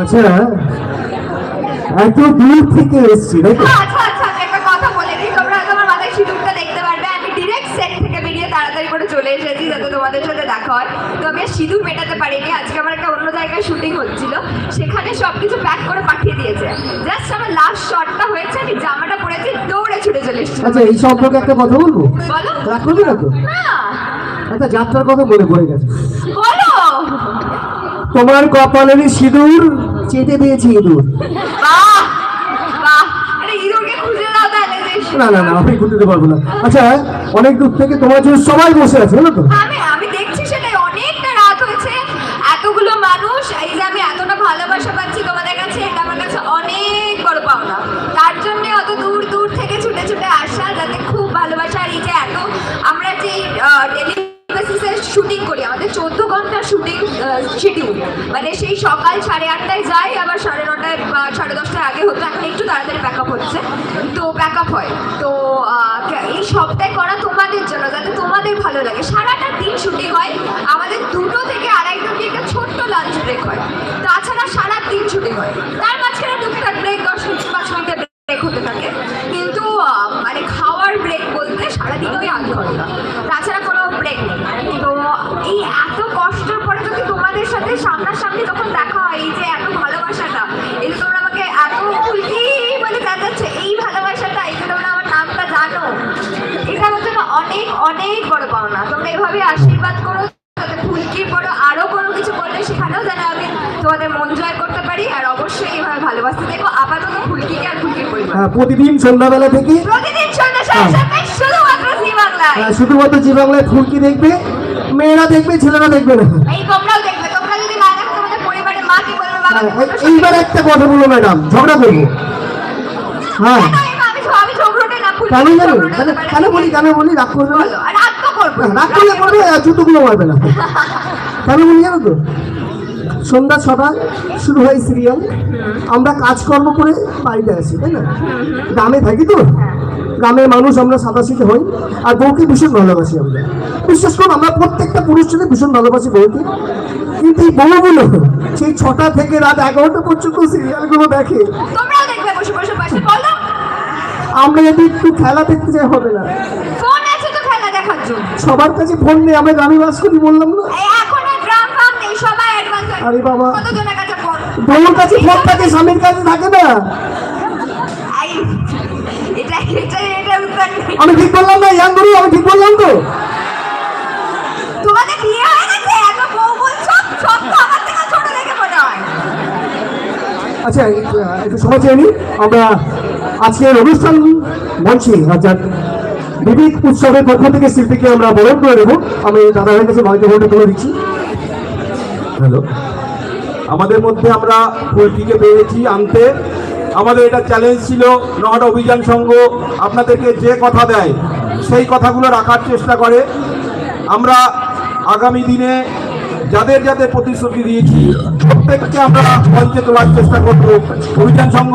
আচ্ছা। এত দূর থেকে এসছি? হ্যাঁ, আচ্ছা আচ্ছা আমি একটা কথা বলে দিই। তোমরা হয়তো আমার মাথায় সিঁদুরটা দেখতে পারবে। আমি ডিরেক্ট সেট থেকে বেরিয়ে তাড়াতাড়ি করে চলে এসেছি যাতে তোমাদের সাথে দেখা হয়। তো আমি আর সিঁদুর মেটাতে পারিনি। আজকে আমার একটা অন্য জায়গায় শুটিং হচ্ছিল। সেখানে সব কিছু প্যাক করে পাঠিয়ে দিয়েছে। জাস্ট আমার লাস্ট শটটা হয়েছে আমি জামাটা পরেছি দৌড়ে ছুটে চলে এসেছি। আচ্ছা এই সম্পর্কে একটা কথা বলব? বলো। করবি না তো না একটা যাত্রার কথা পড়ে গেছে। বলো। তোমার কপালেরই সিঁদুর? চেটে দিয়েছি ইঁদুর। বাহ বাহ। আরে হিরোকে খুঁজে দাও তাহলে বেশ। না না না আমি খুঁজতে পারব না। আচ্ছা অনেক দূর থেকে তোমার জন্য সবাই বসে আছে জানো তো? আমি আমি দেখছি সেটাই। অনেকটা রাত হয়েছে। এতগুলো মানুষ এই যে আমি এতটা ভালোবাসা পাচ্ছি তোমাদের কাছে এটা আমার কাছে অনেক বড় পাওনা। তার জন্য অত দূর দূর থেকে ছুটে ছুটে আসা যাতে খুব ভালোবাসা। আর এই যে এত আমরা যে ডেলি বেসিসে শুটিং করি আমাদের চোদ্দ ঘণ্টার শুটিং শিডিউল মানে সেই সকাল সাড়ে আটটায় যাই, আবার সাড়ে নটায় বা সাড়ে দশটায় আগে হতো, এখন একটু তাড়াতাড়ি প্যাক আপ হচ্ছে। তো প্যাক আপ হয়। তো এই সবটাই করা তোমাদের জন্য, যাতে তোমাদের ভালো লাগে। সারাটা দিন শুটিং হয়, আমাদের দুটো থেকে আড়াইটা কি একটা ছোট্ট লাঞ্চ ব্রেক হয়। তাছাড়া সারা দিন ছুটি হয়। তার অনেক বড় পাওনা। তোমরা এভাবে আশীর্বাদ করো যাতে ফুলকির পরও আরও কোনো কিছু করলে সেখানেও যেন আমি তোমাদের মন জয় করতে পারি। আর অবশ্যই এভাবে ভালোবাসতে দেখো আপাতত ফুলকিকে আর ফুলকির পরিবার। হ্যাঁ, প্রতিদিন সন্ধ্যাবেলা থেকে প্রতিদিন সন্ধ্যা সাড়ে সাতটায় শুধুমাত্র জি বাংলায়। হ্যাঁ, শুধুমাত্র জি বাংলায় ফুলকি দেখবে মেয়েরা দেখবে ছেলেরা দেখবে না। এই তোমরাও দেখবে তোমরা যদি না দেখো তোমাদের পরিবারের মা কি বলবে হ্যাঁ, এইবার একটা কথা বলো ম্যাডাম ঝগড়া করব। হ্যাঁ কেন এই মা, আমি আমি ঝগড়টে না ফুলকি কেন জানো ঝগড়টে কেন। বলি কেন বলি? রাগ করবে না? রাগ তো করব। রাগ করলে করবে জুতোগুলো মারবে না। কেন বলি জানো তো? সন্ধ্যা ছটা শুরু হয় সিরিয়াল আমরা কাজকর্ম করে বাড়িতে আসি তাই না? গ্রামে থাকি তো। গ্রামের মানুষ আমরা সাদাশীতে হই আর বউকে ভীষণ ভালোবাসি আমরা। বিশেষ করে আমরা প্রত্যেকটা পুরুষ ছেলে ভীষণ ভালোবাসি বউকে। কিন্তু এই বউগুলো সেই ছটা থেকে রাত এগারোটা পর্যন্ত সিরিয়ালগুলো দেখে। তোমরাও দেখবে বসে বসে পাশে বলো। আমরা যদি একটু খেলা দেখতে চাই হবে না। ফোন আছে তো খেলা দেখার জন্য। সবার কাছে ফোন নেই আমরা গ্রামে বাস করি বললাম না এখন আর গ্রাম ফাম নেই সবাই অ্যাডভান্স আরে বাবা। কতজনের কাছে ফোন? বউর কাছে ফোন থাকে স্বামীর কাছে থাকে না। আমি ঠিক বললাম না ইয়াং গুরু আমি ঠিক বললাম তো। তোমাদের বিয়ে হয়ে গেছে এত বউ বলছো? সব তো আমার থেকে ছোট দেখে মনে হয়। আচ্ছা একটু সময় আমরা আজকের অনুষ্ঠান মঞ্চে অর্থাৎ বিবিধ উৎসবের পক্ষ থেকে শিল্পীকে আমরা বরণ করে দেবো আমি দাদা ভাইয়ের কাছে মাইক্রোফোনটা তুলে দিচ্ছি। হ্যালো। আমাদের মধ্যে আমরা পোলট্রিকে পেরেছি আনতে। আমাদের এটা চ্যালেঞ্জ ছিল নহট অভিযান সংঘ আপনাদেরকে যে কথা দেয়, সেই কথাগুলো রাখার চেষ্টা করে। আমরা আগামী দিনে যাদের যাদের প্রতিশ্রুতি দিয়েছি, প্রত্যেককে আমরা মঞ্চে তোলার চেষ্টা করব। অভিযান সংঘ